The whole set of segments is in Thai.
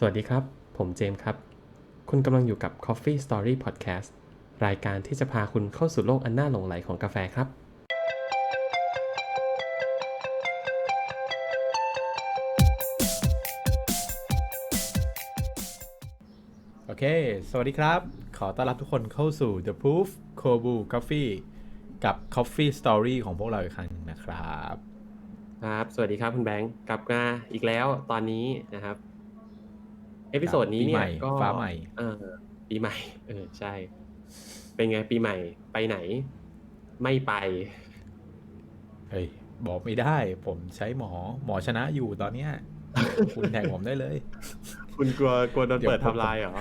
สวัสดีครับ ผมเจมส์ครับ คุณกำลังอยู่กับ Coffee Story Podcast รายการที่จะพาคุณเข้าสู่โลกอันน่าหลงไหลของกาแฟครับ โอเค สวัสดีครับ ขอต้อนรับทุกคนเข้าสู่ The Proof Kobu Coffee กับ Coffee Story ของพวกเราอีกครั้งหนึ่งนะครับ ครับ สวัสดีครับคุณแบงค์กลับมาอีกแล้วตอนนี้นะครับ เอพิโซดนี้เนี่ปีใหยม่ก็ฟ้าใหม่เออปีใหม่ เออใช่ เป็นไงปีใหม่ไปไหน ไม่ไป เฮ้ย บอกไม่ได้ ผมใช้หมอหมอชนะอยู่ตอนเนี้ยคุณแท็กผมได้เลย คุณกลัวกลัวโดนเดี๋ยวเปิดผมทำลายเหรอ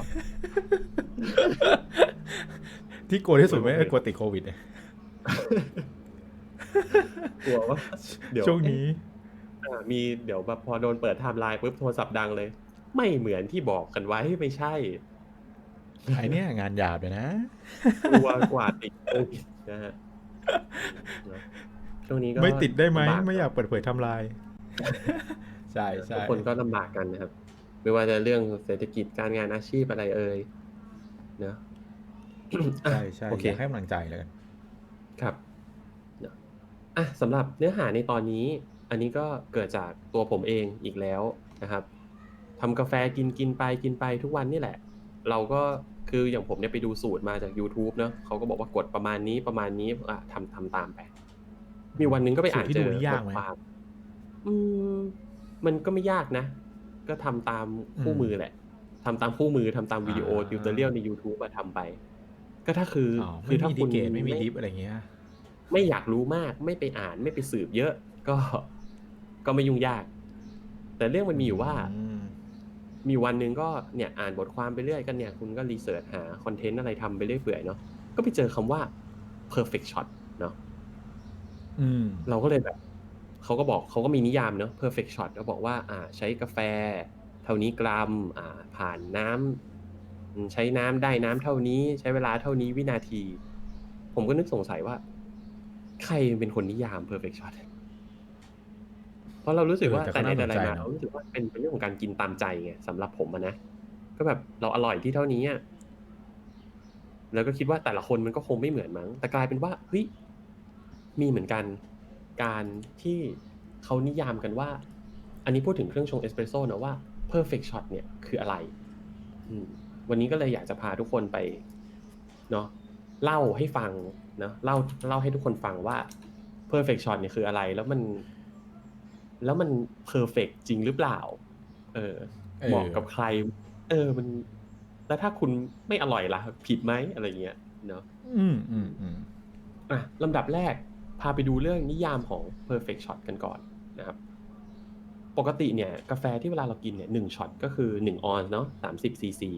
ที่กลัวที่สุดไม่กลัวไหมกลัวติดโควิดเนี่ยกลัวว่าเดี๋ยวช่วงนี้อ่ามีเดี๋ยวแบบพอโดนเปิดไทม์ไลน์ปุ๊บโทรศัพท์ดังเลย ไม่เหมือนที่บอกกันไว้ไม่ใช่ไอเนี้ยงานหยาบเลยนะกลัวกว่าติดโควิดนะฮะนะช่วงนี้ก็ไม่ติดได้ไหมลำบากไม่อยากเปิดเผยทำลายใช่ใช่ทุกคนก็ลำบากกันนะครับ ไม่ว่าจะเรื่องเศรษฐกิจการงานอาชีพอะไรเอ่ยเนอะใช่ใช่โอเคอยากให้กำลังใจเลยกันครับเนอะอะสำหรับเนื้อหาในตอนนี้ อันนี้ก็เกิดจากตัวผมเองอีกแล้วนะครับ ทำกาแฟกินกินไปกินไปทุกวันนี่แหละ เราก็คืออย่างผมเนี่ยไปดูสูตรมาจาก YouTube เนอะเขาก็บอกว่ากดประมาณนี้ประมาณนี้อะทำทำตามไป มีวันหนึ่งก็ไปอ่านสูตรที่เจดูอนี่ยากไหมบทความอืมมันก็ไม่ยากนะ ก็ทำตามคู่อืมมือแหละทำตามคู่มือทำตามวิดีโออ่า ติวเตอร์เรียลใน YouTube มาทำไป ก็ถ้าคือออ๋อคืไม่อถ้ามีดีคุณเกตไม่มีลิฟต์อะไรเงี้ย ไม่อยากรู้มากไม่ไปอ่านไม่ไปสืบเยอะ ก็ ก็ไม่ยุ่งยาก แต่เรื่องมันมีอยู่ว่า อืม มีวันหนึ่งก็เนี่ยอ่านบทความไปเรื่อยกันเนี่ยคุณก็รีเสิร์ชหาคอนเทนต์อะไรทำไปเรื่อยเปื่อยเนาะก็ไปเจอคำว่า perfect shot เนาะอืมเราก็เลยแบบเขาก็บอกเขาก็มีนิยามเนอะ perfect shot ก็บอกว่า อ่า ใช้กาแฟ เท่านี้กรัม อ่า ผ่านน้ำอืมใช้น้ำได้น้ำเท่านี้ ใช้เวลาเท่านี้วินาที ผมก็นึกสงสัยว่า ใครเป็นคนนิยาม perfect shot เพ ราะเรารู้สึกว่าเออแต่แต่ก็ในน่าแต่ไรสนใจมาเนอะเรารู้สึกว่าเป็นเป็นเรื่องของการกินตามใจไงสำหรับผมอะนะก็แบบเราอร่อยที่เท่านี้อะแล้วก็คิดว่าแต่ละคนมันก็คงไม่เหมือนมั้ง แต่กลายเป็นว่าเฮ้ยมีเหมือนกันการที่เขานิยามกันว่า อันนี้พูดถึงเครื่องชงเอสเปรสโซ่นะว่า perfect shot เนี่ยคืออะไร อืมวันนี้ก็เลยอยากจะพาทุกคนไปเนาะเล่าให้ฟังเนาะเล่าเล่าให้ทุกคนฟังว่า perfect shot เนี่ยคืออะไร แล้วมัน แล้วมัน perfect จริงหรือเปล่าเออเออเหมาะกับใคร เออมัน แล้วถ้าคุณไม่อร่อยล่ะ ผิดไหมอะไรเงี้ยเนาะอืมอืมอืมอะลำดับแรก พาไปดูเรื่องนิยามของ perfect shot กันก่อนนะครับ ปกติเนี่ย กาแฟที่เวลาเรากินเนี่ยหนึ่งช็อตก็คือหนึ่งออนซ์เนาะสามสิบซีซี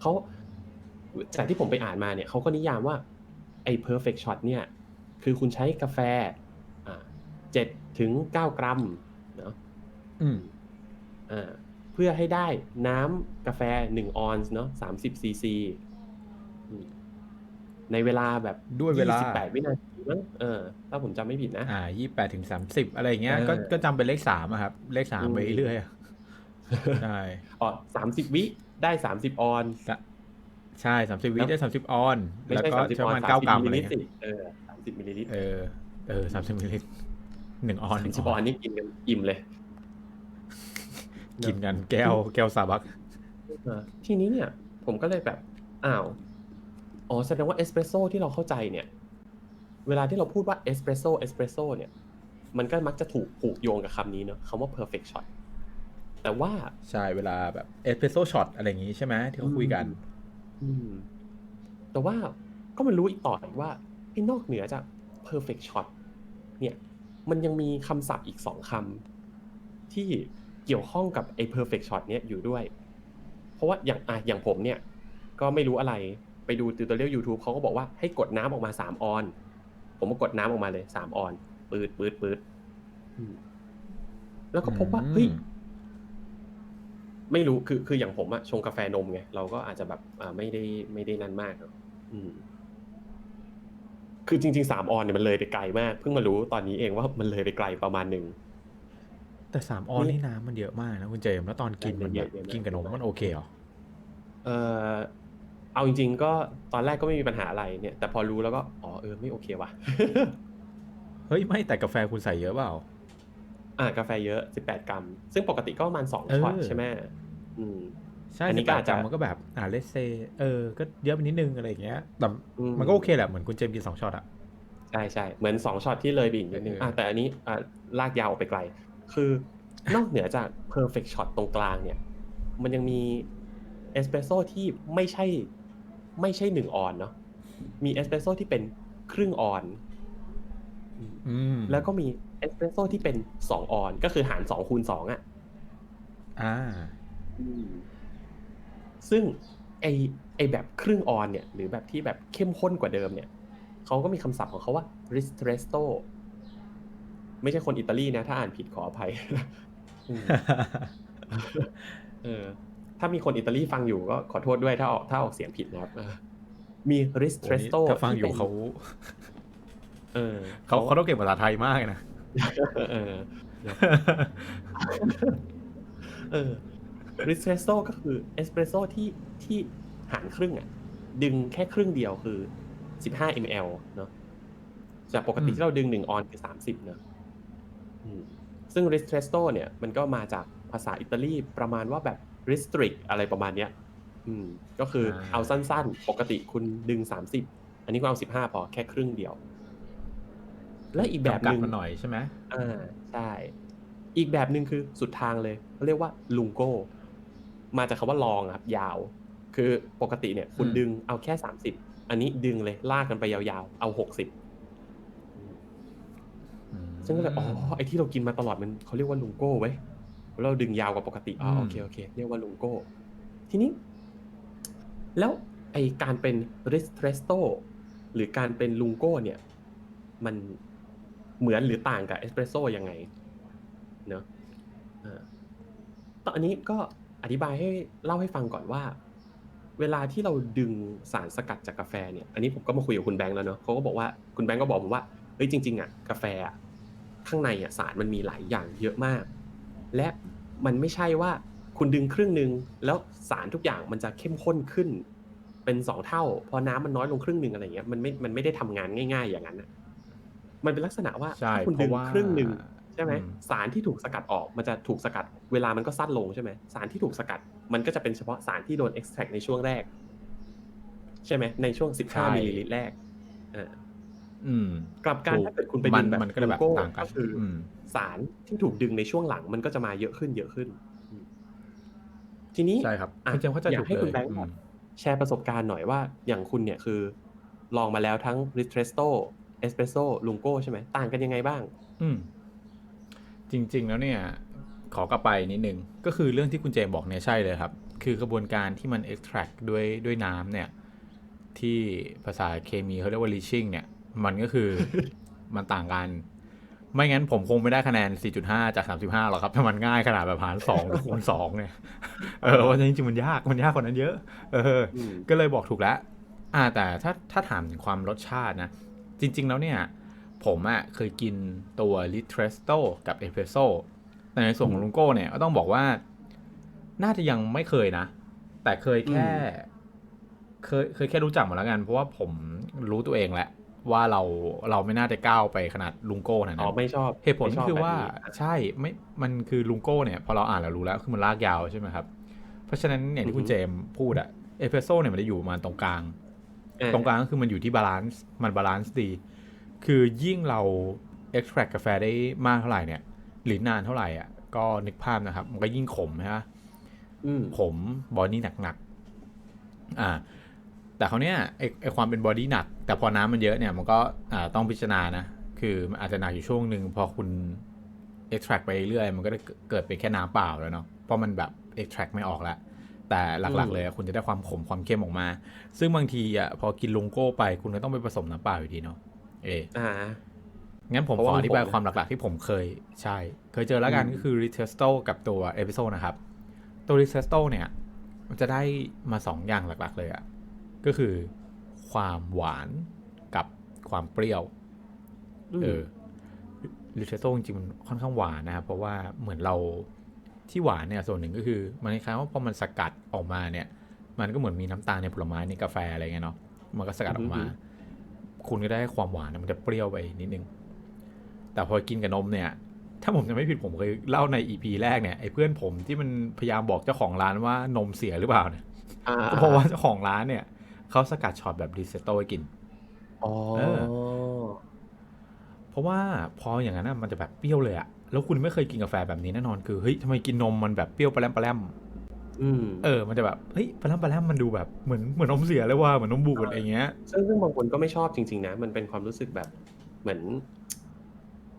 เขาจากที่ผมไปอ่านมาเนี่ยเขาก็นิยามว่าไอ้ perfect shot เนี่ย คือคุณใช้กาแฟอ่า เจ็ดถึงเก้ากรัมเนาะอืมอ่าเพื่อให้ได้น้ำกาแฟหนึ่งออนซ์เนาะสามสิบซีซีในเวลาแบบด้วยเวลาสิบแปดวินาทีมั้งเออ ถ้าผมจำไม่ผิดนะ อ่ายี่แปดถึงสามสิบอะไรอย่างเงี้ยเออก็ก็จำเป็นเลขสามอะครับ เลขสามอืมไปเรื่อยๆอะใช่อ๋อสามสิบวิได้สามสิบออนซ์ใช่สามสิบวิแล้วได้สามสิบออนไม่แล้วใช่ก็สามสิบใช้อปอนระมาณซ์เก้าสามกสิรับมมิลอะไรลิลิตรเงี้ยสิเออสามสิบมิลลิลิตรเออ เออสามสิบมิลลิลิตร หนึ่งออนหนึ่งสิบออออนนนี่กินกันอิ่มเลย กินกันแก้วแก้วซาบักเออทีนี้เนี่ย ผมก็เลยแบบอ้าวอ๋อแสดงว่าเอสเปรสโซ่ที่เราเข้าใจเนี่ย เวลาที่เราพูดว่าเอสเปรสโซ่เอสเปรสโซ่เนี่ย มันก็มักจะถูกผูกโยงกับคำนี้เนอะคำว่า perfect shot แต่ว่า ใช่เวลาแบบเอสเ e รสโซ่ช็อตอะไรอย่างงี้ใช่ไหมที่เขาคุยกันอืมแต่ว่าก็มันรู้อีกต่ออีกว่าไอ้นอกเหนือจาก perfect shot เนี่ย มันยังมีคำศัพท์อีกสองคำที่เกี่ยวข้องกับไอ้ perfect shot เนี่ยอยู่ด้วย เพราะว่าอย่างอะอย่างผมเนี่ย ก็ไม่รู้อะไรไปดูติวเตอร์เรียล YouTube เขาก็บอกว่าให้กดน้ำออกมาสามออน ผมก็กดน้ำออกมาเลยสามออนปืดปืดปืดอืมแล้วก็พบว่าอืมเฮ้ยไม่รู้คือคืออย่างผมอะชงกาแฟนมไงเราก็อาจจะแบบอ่าไม่ได้ไม่ได้นั่นมากหรอกอืม คือจริงๆสามออนเนี่ยมันเลยไปไกลมาก เพิ่งมารู้ตอนนี้เองว่ามันเลยไปไกลประมาณหนึ่ง แต่สามออนนี่น้ำมันเยอะมากนะคุณเจมส์แล้วตอนกินมันเยแบอะบเยอะมากกินกับนมมันโอเคเหรอเออเอาจริง ๆ ก็ตอนแรกก็ไม่มีปัญหาอะไรเนี่ย แต่พอรู้แล้วก็อ๋อเออไม่โอเคว่ะเฮ้ยไม่แต่กาแฟคุณใส่เยอะเปล่าอ่ากาแฟเยอะ 18 กรัม ซึ่งปกติก็ประมาณเอ2อช็อตใช่ไหมอืม ใช่อันนี้นี้ก็ก็อาอาจจจะจะมันก็แบบอ่าเลสเซเออ ก็เยอะไปนิดนึงอะไรอย่างเงี้ยแต่อืมันก็โอเคแหละเหมือนคุณเจมส์กินสองช็อตอะใช่ใช่เหมือน2ช็อตที่เลยไปอีกนิดนึงเอออ่อะแต่อันนี้อะลากยาวออกไปไกล คือนอกเหนือจาก perfect shot ตรงกลางเนี่ย มันยังมีเอสเปรสโซ่ที่ไม่ใช่ ไม่ใช่หนึ่งออนเนาะมีเอสเปรสโซ่ที่เป็นครึ่งออนอืมแล้วก็มีเอสเปรสโซ่ที่เป็นสองออน ก็คือหารสองคูณสองอะอ่า ซึ่งไอไอแบบครึ่งออนเนี่ย หรือแบบที่แบบเข้มข้นกว่าเดิมเนี่ยเขาก็มีคำศัพท์ของเขาว่า ristretto ไม่ใช่คนอิตาลีนะ ถ้าอ่านผิดขออภัยอืมเออถ้ามีคนอิตาลีฟังอยู่ก็ขอโทษด้วยถ้าออกถ้าออกเสียงผิดนะครับเออมีโอ้นี่ ristretto ถ้าฟังอยู่ที่ป็นเขาเออเขาเขาต้องเก่งภาษาไทยมากเลยนะเออเออ ริสเ e รสโซ่ก็คือเอสเปรสโซ่ที่ที่หารครึ่งอะ ดึงแค่ครึ่งเดียวคือ15 ml เนอะจากปกติอืมที่เราดึงหนึ่งออนคือ30เนอะอืมซึ่งริสเ e รสโซ่เนี่ยมันก็มาจากภาษาอิตาลีประมาณว่าแบบ restrict อะไรประมาณเนี้ย อืม ก็คืออาเอาสั้นๆ ปกติคุณดึง30อันนี้ก็เอา15พอแค่ครึ่งเดียว และอีกแบบหจำกัดนึ่งมันหน่อยใช่ไหมอ่าใช่ อีกแบบหนึ่งคือสุดทางเลยเขาเรียกว่าลุงโก้ มาจากคำว่าลองอะครับ ยาว คือปกติเนี่ย คุณอืมดึงเอาแค่สามสิบอันนี้ดึงเลยลากกันไปยาวๆ เอาหกสิบอืมซึ่งก็เลยอ๋อไอที่เรากินมาตลอดมันเขาเรียกว่าลุงโก้เว้ยเราดึงยาวกว่าปกติอ๋ออืมโอเคโอเคเรียกว่าลุงโก้ ทีนี้ แล้วไอการเป็นริสเทรสโตหรือการเป็นลุงโก้เนี่ย มันเหมือนหรือต่างกับเอสเปรสโซ่ยังไงเนอะอ่าตอนนี้ก็ อธิบายให้เล่าให้ฟังก่อนว่า เวลาที่เราดึงสารสกัดจากกาแฟเนี่ยอันนี้ผมก็มาคุยกับคุณแบงค์แล้วเนอะเขาก็บอกว่าคุณแบงค์ก็บอกผมว่าเฮ้ยจริง ๆอะกาแฟอะข้างในอะสารมันมีหลายอย่างเยอะมาก และมันไม่ใช่ว่าคุณดึงครึ่งหนึ่งแล้วสารทุกอย่างมันจะเข้มข้นขึ้น เป็นสองเท่า พอน้ำมันน้อยลงครึ่งหนึ่งอะไรเงี้ยมันไม่มันไม่ได้ทำงานง่าย ๆ อย่างนั้นอะมันเป็นลักษณะว่าใช่ถ้าคุณเพดึราะงว่าครึ่งหนึ่ง ใช่ไหมอืมสารที่ถูกสกัดออกมันจะถูกสกัด เวลามันก็สั้นลงใช่ไหมสารที่ถูกสกัด มันก็จะเป็นเฉพาะสารที่โดน extract ในช่วงแรก ใช่ไหมในช่วง 15มิลลิลิตรแรกอ่าอืมกลับกันถูกถ้าเกิดคุณไปมัดึนงแบบมันก็เลยแบบโก้ต่างกันก็คืออมสารที่ถูกดึงในช่วงหลังมันก็จะมาเยอะขึ้นเยอะขึ้นอืมทีนี้ใช่ครับอะคุณเจมส์เข้าใจอยาถูกกให้เลคุณยแบงค์อืมแชร์ประสบการณ์หน่อยว่า อย่างคุณเนี่ยคือ ลองมาแล้วทั้ง ristretto espresso lungo ใช่ไหมต่างกันยังไงบ้างอืม จริง ๆ แล้วเนี่ยขอกลับไปนิดนึงก็คือเรื่องที่คุณเจมส์บอกเนี่ยใช่เลยครับ คือกระบวนการที่มัน extract ด้วยด้วยน้ำเนี่ย ที่ภาษาเคมีเขาเรียกว่า leaching เนี่ย มันก็คือมันต่างกัน ไม่งั้นผมคงไม่ได้คะแนน 4.5 จาก 35 หรอกครับ ถ้ามันง่ายขนาดแบบหาร2หรือคูณ2เนี่ย เออว่าจริงๆมันยากมันยากกว่านั้นเยอะ เอออืมก็เลยบอกถูกแล้ว อ่าแต่ถ้าถ้าถามถึงความรสชาตินะ จริง ๆ แล้วเนี่ย ผมอะเคยกินตัวลิทเทรสโตกับเอสเ e รสโซแต่ในส่วนของลุงโก้เนี่ยก็ต้องบอกว่า น่าจะยังไม่เคยนะ แต่เคยแค่ เคยเคยแค่รู้จักมาแล้วกัน เพราะว่าผมรู้ตัวเองแหละ ว่าเราเราไม่น่าจะก้าวไปขนาดลุงโก้ขนาดอ๋นั้อนไม่ชอบเหตุผลไม่ชบคือว่าแบบนี้ใช่ไม่มันคือลุงโก้เนี่ย พอเราอ่านเรารู้แล้วคือมันลากยาวใช่ไหมครับ เพราะฉะนั้นอย่างที่คุณอือฮึเจมส์พูดอะเอสเ e รสโซเนี่ยมันจะอยู่ประมาณตรงกลางอ่าตรงกลางก็คือมันอยู่ที่บาลานซ์มันบาลานซ์ดี คือยิ่งเรา extract กาแฟได้มากเท่าไหร่เนี่ย หรือนานเท่าไหร่อะก็นึกภาพนะครับ มันก็ยิ่งขมนะฮะอืมขมบอดี้หนักๆอ่า แต่เขาวเนี้ยไอไอความเป็นบอดี้หนัก แต่พอน้ำมันเยอะเนี่ยมันก็อ่าต้องพิจารณานะคือมันอาจจะหนักอยู่ช่วงหนึ่งพอคุณ extract ไปเรื่อยๆมันก็จะเกิดเป็นแค่น้ำเปล่าแล้วเนาะเพราะมันแบบ extract ไม่ออกแล้วแต่หลักอืๆมเลยอะคุณจะได้ความขมความเข้มออกมา ซึ่งบางทีอะพอกินลุงโก้ไปคุณก็ต้องไปผสมน้ำเปล่าอยู่ดีเนาะ เออ่างั้นผมเพราะขอว่าอธิบายผมความหลักๆที่ผมเคยใช่ เคยเจอแล้วกันอืมก็คือ r e t e s t o กับตัว e p i s o d นะครับ ตัว r e t e s t o เนี่ย มันจะได้มาสองอย่างหลักๆเลยอะก็คือความหวานกับความเปรี้ยวอืมเออริเชโต้จริงๆมันค่อนข้างหวานนะครับ เพราะว่าเหมือนเราที่หวานเนี่ย ส่วนหนึ่งก็คือ มันคล้ายๆว่าพอมันสกัดออกมาเนี่ย มันก็เหมือนมีน้ำตาลในผลไม้ในกาแฟอะไรเงี้ยเนาะ มันก็สกัดออกมาอือฮึ คุณก็ได้ความหวานนะมันจะเปรี้ยวไปนิดนึง แต่พอกินกับนมเนี่ย ถ้าผมจะไม่ผิดผมเคยเล่าในอีพีแรกเนี่ยไอ้เพื่อนผมที่มันพยายามบอกเจ้าของร้านว่านมเสียหรือเปล่าเนี่ยอ่าก็เพราะว่าเจ้าของร้านเนี่ยเขาสกัดช็อตแบบริเซโต้ให้กินอ๋อเออเพราะว่าพออย่างนั้นนะมันจะแบบเปรี้ยวเลยอะแล้วคุณไม่เคยกินกาแฟแบบนี้แน่นอนคือเฮ้ยทำไมกินนมมันแบบเปรี้ยวปลาแรมปลาแรมอืม เออ มันจะแบบเฮ้ยปลาแรมปลาแรมมันดูแบบเหมือนเหมือนนมเสียเลยว่าเหมือนนมบูดอะไรเงี้ยซึ่งซึ่งบางคนก็ไม่ชอบจริงๆนะ มันเป็นความรู้สึกแบบเหมือน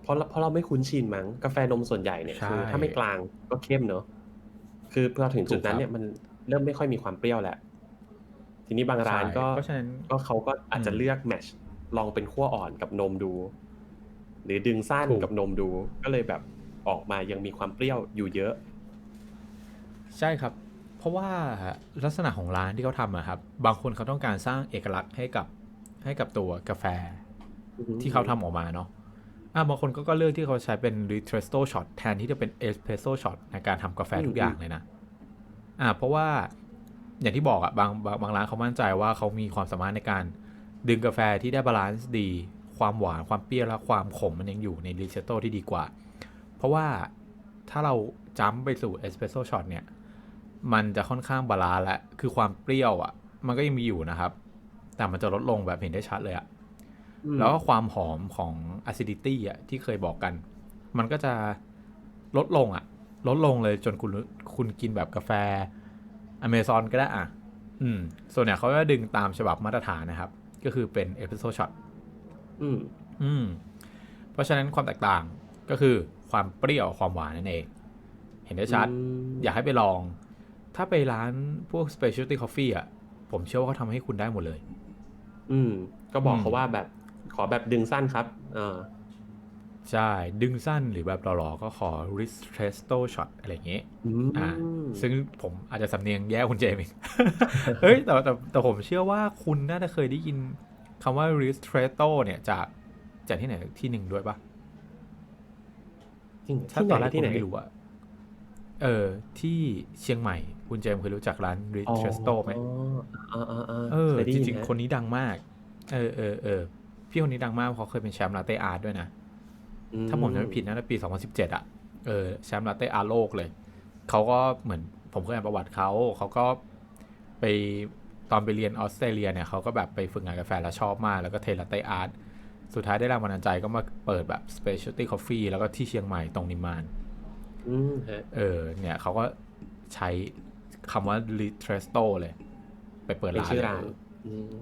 เพราะเราเพราะเราไม่คุ้นชินมั้งกาแฟนมส่วนใหญ่เนี่ยใช่คือถ้าไม่กลางก็เข้มเนอะคือพอถึงจุดนั้นถูกครับเนี่ยมันเริ่มไม่ค่อยมีความเปรี้ยวแล้วทีนี้บางร้านก็ใช่เพราะฉะนั้นก็เขาก็อาจจะอืมเลือกแมชลองเป็นขั้วอ่อนกับนมดู หรือดึงสั้นถูกกับนมดู ก็เลยแบบออกมายังมีความเปรี้ยวอยู่เยอะ ใช่ครับเพ ราะว่าลักษณะของร้านที่เขาทำอะครับ บางคนเขาต้องการสร้างเอกลักษณ์ให้กับให้กับตัวกาแฟที่เขาทำออกมาเนาะอะบางคนก็ก็เลือกที่เขาใช้เป็น r e t r e s t o shot แทนที่จะเป็น espresso shot ในการทำกาแฟทุกอย่างเลยนะ อะเพราะว่าอย่างที่บอกอะบางบางบางร้านเขามั่นใจว่าเขามีความสามารถในการดึงกาแฟที่ได้บาลานซ์ดี ความหวานความเปรี้ยวและความขมมันยังอยู่ใน r e t r e s t o ที่ดีกว่า เพราะว่าถ้าเราจัมไปสู่ espresso shot เนี่ย มันจะค่อนข้างบาลานซ์และคือความเปรี้ยวอะมันก็ยังมีอยู่นะครับ แต่มันจะลดลงแบบเห็นได้ชัดเลยอะอืมแล้วก็ความหอมของ acidity อะที่เคยบอกกัน มันก็จะลดลงอะ ลดลงเลยจนคุณรู้คุณกินแบบกาแฟอเมซอนก็ได้อะ อืม ส่วนเนี่ยเขาจะดึงตามฉบับมาตรฐานนะครับ ก็คือเป็นเอ p ิโซช็อตอืม อืม เพราะฉะนั้นความแตกต่างก็คือความเปรี้ยวความหวานนั่นเอง เห็นได้ชัดอืมอยากให้ไปลอง ถ้าไปร้านพวก specialty coffee อะ ผมเชื่อว่าเขาทำให้คุณได้หมดเลย อืม ก็บอกอืมเขาว่าแบบขอแบบดึงสั้นครับเออใช่ ดึงสั้นหรือแบบหล่อๆ ก็ขอ ristretto shot อะไรอย่างเงี้ยอืมอ่า ซึ่งผมอาจจะสำเนียงแย่คุณเจมส์อีกเฮ้ย แต่แต่แต่ผมเชื่อว่าคุณน่าจะเคยได้ยินคำว่า ristretto เนี่ยจากจากที่ไหนที่หนึ่งด้วยปะจริงถ้าที่ตอนไหแรนกที่คุณไหนไม่รู้อะ เออที่เชียงใหม่ คุณเจมส์เคยรู้จักร้าน ristretto ไหมอ๋ออ่าอ่าเออเคยได้จยินริงฮะๆคนนี้ดังมาก เออเออเออพี่คนนี้ดังมากเพราะเขาเคยเป็นแชมป์ลาเต้อาร์ตด้วยนะอืถ้าผมจำไม่ผิดนะในปี 2017 อะ เออแชมป์ลาเต้อาร์โลกเลย เขาก็เหมือนผมเคยอ่านประวัติเขา เขาก็ไปตอนไปเรียนออสเตรเลียเนี่ยเขาก็แบบไปฝึกงานกาแฟแล้วชอบมาก แล้วก็เทลาเต้อาร์ต สุดท้ายได้แรงบันดาลใจก็มาเปิดแบบ specialty coffee แล้วก็ที่เชียงใหม่ตรงนิมมานอืมฮะ เออ เนี่ยเขาก็ใช้คำว่า r e t r e s t o เลย ไปเปิดเป็นร้านชื่อเลยร้านอืม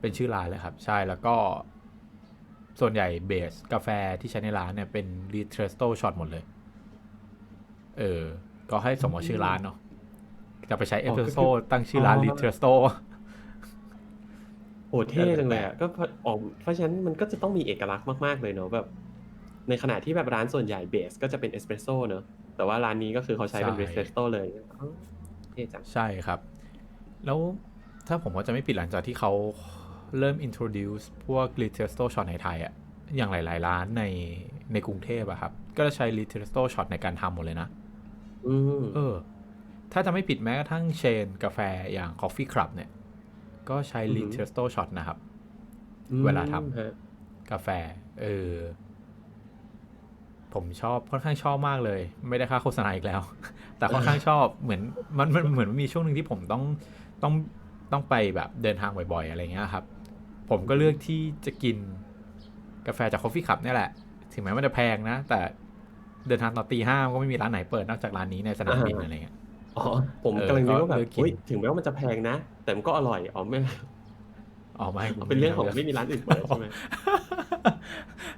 เป็นชื่อร้านเลยครับ ใช่แล้วก็ ส่วนใหญ่เบสกาแฟที่ใช้ในร้านเนี่ยเป็น r e t r e s t o shot หมดเลย เออ ก็ให้สมกับชื่อร้านเนาะจะไปใช้เอสเปรสโซ่ตั้งชื่อร้าน r e t r e s t o โอ้เท่จังเลยอะก็เพราะออกเพราะฉะนั้นมันก็จะต้องมีเอกลักษณ์มาก ๆ เลยเนอะแบบ ในขณะที่แบบร้านส่วนใหญ่เบสก็จะเป็นเอสเปรสโซ่เนอะ แต่ว่าร้านนี้ก็คือเขาใช้เป็นใช่เรสเปรสโซ่เลยอ๋อเท่จังใช่ครับ แล้วถ้าผมว่าจะไม่ผิดหลังจากที่เขาเริ่ม introduce พวก r e t r e s t o shot ในไทยอะอย่างหลาย ๆ ร้านในในกรุงเทพอะครับ ก็จะใช้ r e t r e s t o shot ในการทำหมดเลยนะอืมเออ ถ้าจะไม่ผิดแม้กระทั่งเชนกาแฟอย่าง Coffee Club เนี่ย ก็ใช้ r e t r e s t o shot นะครับ เวลาทำฮะกาแฟ เออ ผมชอบค่อนข้างชอบมากเลย ไม่ได้ค่าโฆษณาอีกแล้ว แต่ค่อนข้างชอบเหมือนมันมันเหมือนมีช่วงหนึ่งที่ผมต้องต้องต้องไปแบบเดินทางบ่อยๆ อะไรเงี้ยครับ ผมก็เลือกที่จะกินกาแฟจาก Coffee Cup เนี่ยแหละ ถึงแม้มันจะแพงนะ แต่เดินทางตอนตีห้าก็ไม่มีร้านไหนเปิดนอกจากร้านนี้ในสนามบินอะไรเงี้ยอ๋อผมเออกำลังนึกว่าแบก็บเลือกกินเฮ้ยถึงแม้ว่ามันจะแพงนะ แต่มันก็อร่อยอ๋อไม่อ๋อไม่เป็นเรื่องของไม่มีร้านอื่นเปิดใช่ไหม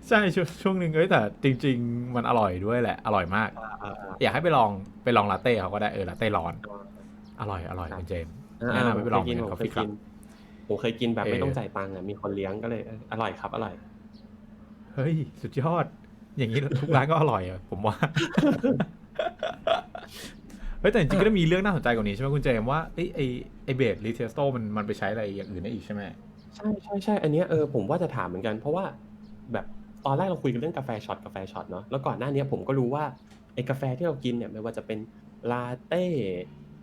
ใช่ช่วงช่วงหนึ่งเอ้ยแต่จริง ๆ มันอร่อยด้วยแหละ อร่อยมากอ่าอ่าอ่าอยากให้ไปลองไปลองลาเต้เขาก็ได้เออลาเต้ร้อน อร่อยอร่อยครับคุณเจมส์อ่าแนะนำให้ไปลองผมเคยกินเหมืผอนมเคย Coffee กิ Club นผมเคยกินแบบไม่เออต้องจ่ายตังค์อะมีคนเลี้ยงก็เลยเอออร่อยครับอร่อยเฮ้ยสุดยอด อย่างนี้ทุกร้านก็อร่อยอะผมว่าเฮ้ยแต่จริงๆก็มีเรื่องน่าสนใจกว่านี้ใช่ไหมคุณเจมส์ว่าไอไอไอเบสรีเทสโตมันมันไปใช้อะไรอย่างอื่นได้อีกใช่ไหมใช่ใช่ใช่อันเนี้ยเออผมว่าจะถามเหมือนกันเพราะว่า แบบตอนแรกเราคุยกันเรื่องกาแฟช็อตกาแฟช็อตเนาะแล้วก่อนหน้านี้ผมก็รู้ว่าไอ้กาแฟที่เรากินเนี่ยไม่ว่าจะเป็นลาเต้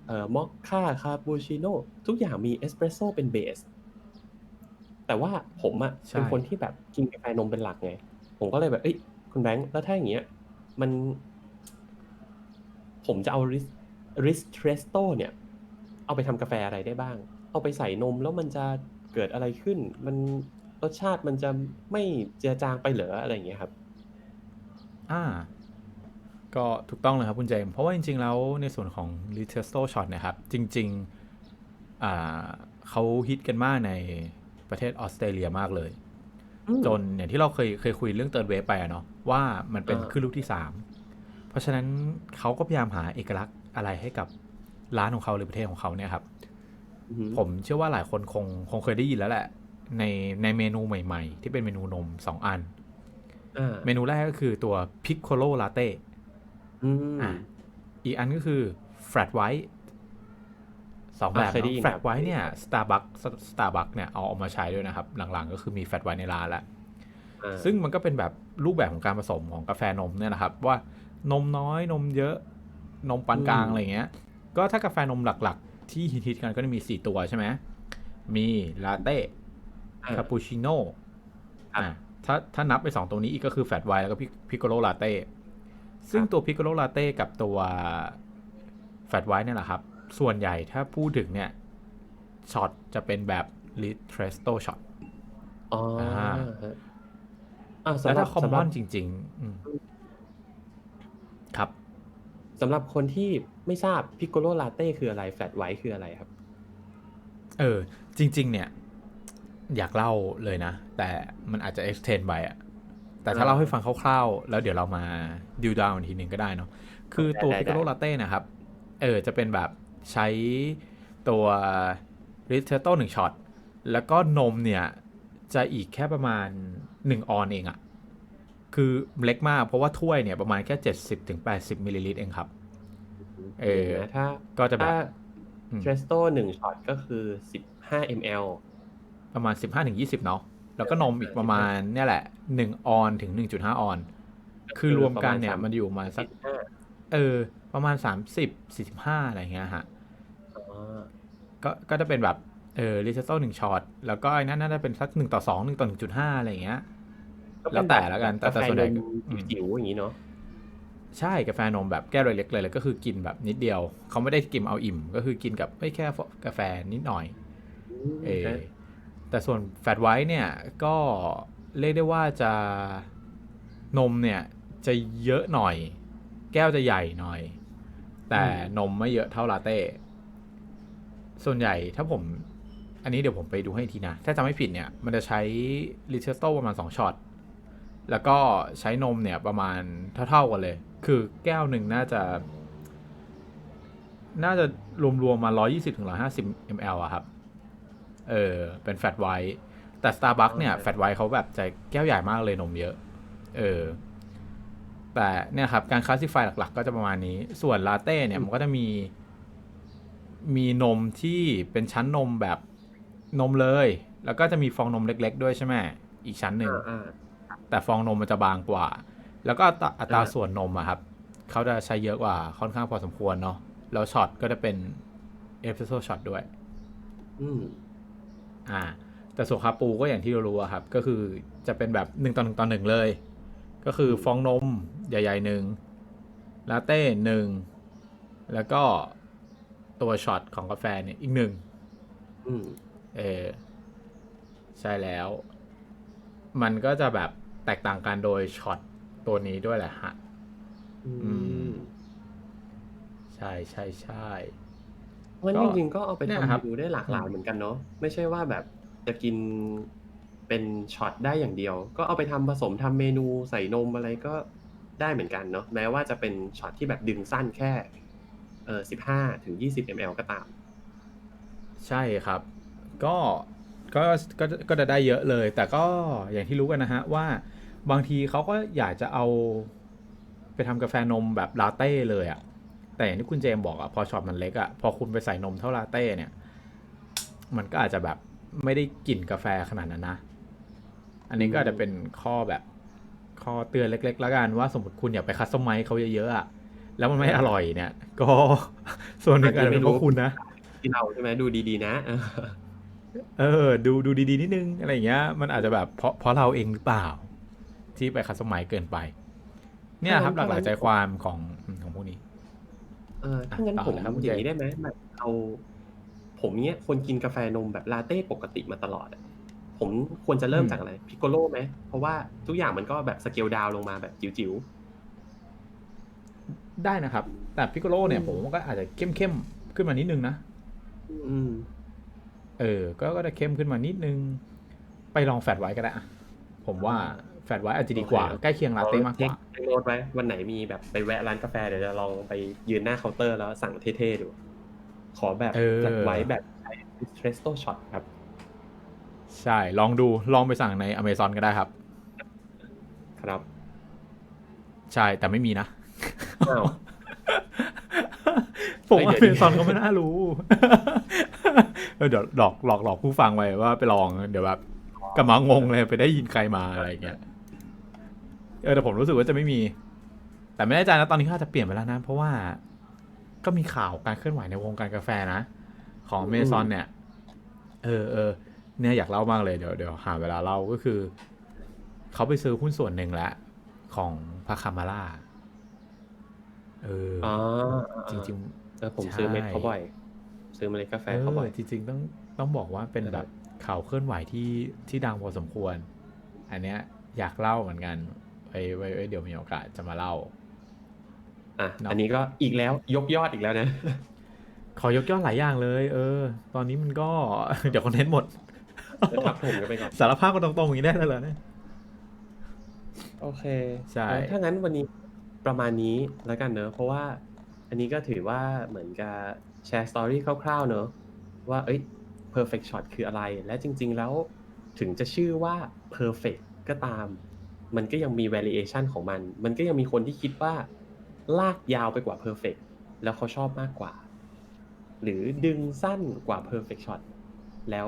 เอ่อมอคค่าคาปูชิโน่ทุกอย่างมีเอสเปรสโซ่เป็นเบสแต่ว่าผมอะเป็นคนที่แบบกินกาแฟนมเป็นหลักไง ผมก็เลยแบบเอ้ยคุณแบงค์แล้วถ้าอย่างเงี้ยมัน ผมจะเอาริสริสเทรสโตเนี่ย เอาไปทำกาแฟอะไรได้บ้าง เอาไปใส่นมแล้วมันจะเกิดอะไรขึ้น มัน รสชาติมันจะไม่เจือจางไปเหรออะไรอย่างเงี้ยครับ อ่า ก็ถูกต้องเลยครับคุณเจมส์เพราะว่าจริง ๆ แล้วในส่วนของ l i t e s t o Shot นะครับ จริง ๆ อ่าเขาฮิตกันมากในประเทศออสเตรเลียมากเลยอืมจนอย่างที่เราเคยเคยคุยเรื่องเติร์ดเวฟไปอะเนาะว่ามันเป็นอ่าขึ้นลูกที่3เพราะฉะนั้นเขาก็พยายามหาเอกลักษณ์อะไรให้กับร้านของเขาหรือประเทศของเขาเนี่ยครับอือหือผมเชื่อว่าหลายคนคงคงเคยได้ยินแล้วแหละ ในในเมนูใหม่ๆ ที่เป็นเมนูนม2อันอ่าเมนูแรกก็คือตัว Piccolo Latte อืมอะอีกอันก็คือ Flat White สองแบบเคยได้ยินแฟครับตไว้เนี่ย Starbucks Starbucks เนี่ยเอาเอามาใช้ด้วยนะครับ หลังๆ ก็คือมีแฟตไว้ในร้านแล้วอ่าซึ่งมันก็เป็นแบบรูปแบบของการผสมของกาแฟนมเนี่ยนะครับ ว่านมน้อยนมเยอะนมปานกลางอืมอะไรเงี้ย ก็ถ้ากาแฟนมหลักๆ ที่ฮิตๆกันก็จะมี 4 ตัวใช่ไหมมีลาเต้อ่า คาปูชิโน่ครับอะถ้าถ้านับไป2ตัวนี้อีกก็คือแฟตไวน์แล้วก็พิโกโลลาเต้ซึ่งตัวพิโกโลลาเต้กับตัวแฟตไวน์เนี่ยแหละครับ ส่วนใหญ่ถ้าพูดถึงเนี่ยช็อตจะเป็นแบบลิเทรสโตช็อตอ๋ออาฮะอ่าแล้วสำหรัถ้าบคอมสำหมรัอบนจริงๆอืมครับสำหรับคนที่ไม่ทราบพิ c โ o โลลาเต้คืออะไรแฟลตไวท์คืออะไรครับ เออ จริง ๆ เนี่ย อยากเล่าเลยนะ แต่มันอาจจะ extend ไปอะแต่ถ้าอ่าเล่าให้ฟังคร่าวๆ แล้วเดี๋ยวเรามาดิวดาวอีกทีหนึ่งก็ได้เนาะคือตัวได้พิ c โ o โลได้ลาเต้นะครับ เออจะเป็นแบบใช้ตัวริเทโต้หนึ่งช็อตแล้วก็นมเนี่ย จะอีกแค่ประมาณ 1 ออนเองอะคือเล็กมากเพราะว่าถ้วยเนี่ยประมาณแค่ 70-80มิลลิลิตรเองครับ เออนะถ้าก็จะแบบถ้าอืมเทรสโตหนึ่งช็อตก็คือสิบห้า ml ประมาณ 15-20 เนาะแล้วก็นมอีกประมาณเนี่ยแหละ 1 ออนถึง 1.5 ออน คือรวมกันเนี่ยประมาณมันอยู่ประมาณสักห้าเออ ประมาณ 30 45 อะไรเงี้ยฮะอ๋อก็ก็จะเป็นแบบเออริชโต้หนึ่งช็อตแล้วก็ไอ้นั่นน่าจะเป็นสัก1ต่อ2 1ต่อ1.5อะไรเงี้ยก็เป็นแล้วแต่ละกันแต่กาแฟแต่ส่วนใหญ่นมอืมจิ๋วๆอย่างนี้เนาะใช่กาแฟนมแบบแก้วเล็กๆเลยแล้วก็คือกินแบบนิดเดียวเขาไม่ได้กินเอาอิ่ม ก็คือกินกับไม่แค่กาแฟนิดหน่อย เออ แต่ส่วนแฟตไวท์เนี่ยก็เรียกได้ว่าจะนมเนี่ยจะเยอะหน่อย แก้วจะใหญ่หน่อย แต่นมไม่เยอะเท่าลาเต้ ส่วนใหญ่ถ้าผม อันนี้เดี๋ยวผมไปดูให้ทีนะ ถ้าจำไม่ผิดเนี่ย มันจะใช้ลิเทสโตประมาณ 2ช็อตแล้วก็ใช้นมเนี่ยประมาณเท่าๆกันเลย คือแก้วหนึ่งน่าจะ น่าจะรวมๆมา 120ถึง150 ml อะครับ เออ เป็นแฟตไวท์แต่ Starbucks เนี่ยแฟตไวท์เขาแบบใจแก้วใหญ่มากเลยนมเยอะ เออ แต่เนี่ยครับ การคลาสสิฟายหลัก ๆ ก็จะประมาณนี้ ส่วนลาเต้เนี่ยมันก็จะมี มีนมที่เป็นชั้นนมแบบนมเลย แล้วก็จะมีฟองนมเล็ก ๆ ด้วยใช่ไหมอีกชั้นหนึ่งอ่าแต่ฟองนมมันจะบางกว่า แล้วก็อัตราอัตราอ่าส่วนนมอะครับเขาจะใช้เยอะกว่าค่อนข้างพอสมควรเนาะแล้วช็อตก็จะเป็นเอสเปรสโซช็อตด้วยๆอืม อ่า แต่ส่วนคาปูก็อย่างที่เรารู้อะครับ ก็คือจะเป็นแบบหนึ่งต่อหนึ่งต่อหนึ่งเลย ก็คือฟองนมใหญ่ๆหนึ่งลาเต้หนึ่งแล้วก็ตัวช็อตของกาแฟเนี่ยอีกหนึ่งอืมเออใช่แล้ว มันก็จะแบบแตกต่างกันโดยช็อตตัวนี้ด้วยแหละฮะ อือืมมใช่ใช่ใช่ งั้นก็ จริงๆก็เอาไปเนี่ยทำครัเมบนูได้หลากหลายอืมเหมือนกันเนาะไม่ใช่ว่าแบบจะกินเป็นช็อตได้อย่างเดียว ก็เอาไปทำผสมทำเมนูใส่นมอะไรก็ได้เหมือนกันเนาะแม้ว่าจะเป็นช็อตที่แบบดึงสั้นแค่เออสิบห้าถึงยี่สิบ ml ก็ตาม ใช่ครับ ก็ก็ก็ก็จะได้เยอะเลย แต่ก็อย่างที่รู้กันนะฮะว่าบางทีเขาก็อยากจะเอาไปทำกาแฟนมแบบลาเต้เลยอะ แต่อย่างที่คุณเจมส์บอกอะพอช็อตมันเล็กอะพอคุณไปใส่นมเท่าลาเต้เนี่ย มันก็อาจจะแบบไม่ได้กลิ่นกาแฟขนาดนั้นนะ อันนี้ก็อาจจะเป็นข้อแบบข้อเตือนเล็ก ๆ แล้วกันว่าสมมติคุณอยากไปคัสตอมไมซ์เขาเยอะๆอะแล้วมันไม่อร่อยเนี่ย ก็ส่วนหนึ่งอาจจะเป็นเพราะคุณนะที่เราใช่ไหมดูดีๆนะเออเออ ดูดูดีๆนิดนึงอะไรอย่างเงี้ย มันอาจจะแบบเพราะเพราะเราเองหรือเปล่า ที่ไปคัสตอมไมซ์เกินไป เนี่ยครับหลักๆใจความของของพวกนี้เออถ้างั้นต่อผมเลยครับคุณอย่างเจนี้ได้ไหมแบบเอาผมเนี้ยคนกินกาแฟนมแบบลาเต้ปกติมาตลอดอะผมควรจะเริ่มจากอะไรพิโกโลไหมเพราะว่าทุกอย่างมันก็แบบสเกลดาวลงมาแบบจิ๋วได้นะครับ แต่พิกโกโลเนี่ยอืมผมว่าก็อาจจะเข้มเข้มๆขึ้นมานิดนึงนะๆอืมเออ ก็ก็จะเข้มขึ้นมานิดนึง ไปลองแฟตไว้ก็ได้อะผมว่า แฟตไว้อาจจะดีกว่า โอเค ใกล้เคียงลาเต้มากกว่าเทคโนตไว้วันไหนมีแบบไปแวะร้านกาแฟเดี๋ยวจะลองไปยืนหน้าเคาน์เตอร์แล้วสั่งเท่ๆดู ขอแบบเออ จัดไว้แบบใช้เอสเ e รสโต้ช็อตครับ ใช่ ลองดูลองไปสั่งในอเมซอนก็ได้ครับ ครับใช่แต่ไม่มีนะ อ้าว ผมเฮ้ว่ายเดี๋อยวเมซอนเขาไม่น่ารู้ เออเดี๋ยวหลอกหลอกหลอกผู้ฟังไว้ว่าไปลองเดี๋ยวแบบกลับมางงเลยไปได้ยินใครมาอะไรอย่างเงี้ยเออแต่ผมรู้สึกว่าจะไม่มี แต่ไม่แน่ใจนะตอนนี้เขาอาจจะเปลี่ยนไปแล้วนะ เพราะว่าก็มีข่าวการเคลื่อนไหวในวงการกาแฟนะ ของเมซอนเนี่ย เออเออเนี่ยอยากเล่ามากเลยเดี๋ยวเดี๋ยวหาเวลาเล่าก็คือ เขาไปซื้อหุ้นส่วนหนึ่งแล้วของพาคามาร่าเออออ๋อจริงเออผมใช่ซื้อเม็ดเขาบ่อย ซื้อเมล็ดกาแฟๆเอเขาบ่ออยจริงๆต้องต้องบอกว่าเป็นเออแบบข่าวเคลื่อนไหวที่ที่ดังพอสมควร อันเนี้ยอยากเล่าเหมือนกัน ไว้ไว้ไว้เดี๋ยวมีโอกาสจะมาเล่า อะ เนาะ อันนี้ก็อีกแล้วยกยอดอีกแล้วนะ ขอยกย่อหลายอย่างเลย เออ ตอนนี้มันก็ เดี๋ยวคอนเทนต์หมดนะครับผมก็ไปก่อน สารภาพกันตรงๆอย่างนี้ได้แล้วเหรอเนี่ย โอเคใช่เออถ้างั้นวันนี้ประมาณนี้แล้วกันเนอะเพราะว่าอันนี้ก็ถือว่าเหมือนกับแชร์สตอรี่คร่าวๆเนอะว่าเอ้ย perfect shot คืออะไร และจริงๆแล้วถึงจะชื่อว่า perfect ก็ตาม มันก็ยังมี variation ของมัน มันก็ยังมีคนที่คิดว่า ลากยาวไปกว่า perfect แล้วเขาชอบมากกว่า หรือดึงสั้นกว่า perfect shot แล้ว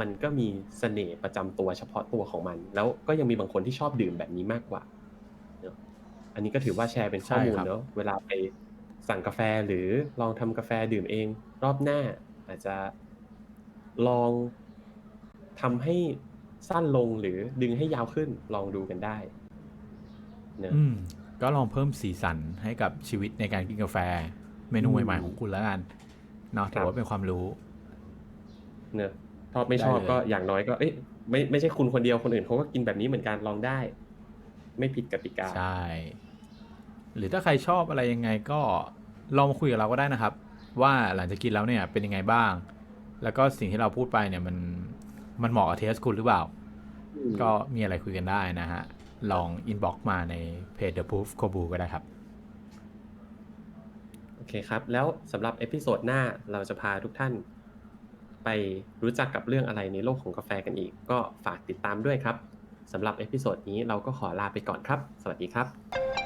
มันก็มีเสน่ห์ประจำตัวเฉพาะตัวของมัน แล้วก็ยังมีบางคนที่ชอบดื่มแบบนี้มากกว่าเนอะอันนี้ก็ถือว่าแชร์เป็นข้อมูลใช่ครับ เนอะเวลาไปสั่งกาแฟหรือลองทำกาแฟดื่มเอง รอบหน้า อาจจะลองทำให้ สั้นลงหรือดึงให้ยาวขึ้นลองดูกันได้เนอะอืมก็ลองเพิ่มสีสันให้กับชีวิตในการกินกาแฟ เมนูอืมใหม่ๆของคุณแล้วกันเนาะถืครัอบว่าเป็นความรู้เนอะชอบไม่ชอบได้เลยก็อย่างน้อยก็เอ๊ะไม่ไม่ใช่คุณคนเดียวคนอื่นเขาก็กินแบบนี้เหมือนกันลองได้ ไม่ผิดกติกาใช่ หรือถ้าใครชอบอะไรยังไงก็ลองมาคุยกับเราก็ได้นะครับ ว่าหลังจากกินแล้วเนี่ยเป็นยังไงบ้าง แล้วก็สิ่งที่เราพูดไปเนี่ยมัน มันเหมาะกับเทสคุณหรือเปล่าอืมก็มีอะไรคุยกันได้นะฮะ ลองอินบ็อกมาในเพจ The Proof Kobu ก็ได้ครับ โอเคครับ แล้วสำหรับเอพิโซดหน้าเราจะพาทุกท่าน ไปรู้จักกับเรื่องอะไรในโลกของกาแฟกันอีก ก็ฝากติดตามด้วยครับสำหรับเอพิโซดนี้เราก็ขอลาไปก่อนครับ สวัสดีครับ